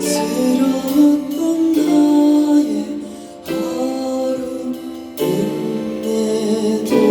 새로웠던 나의 하루 인내도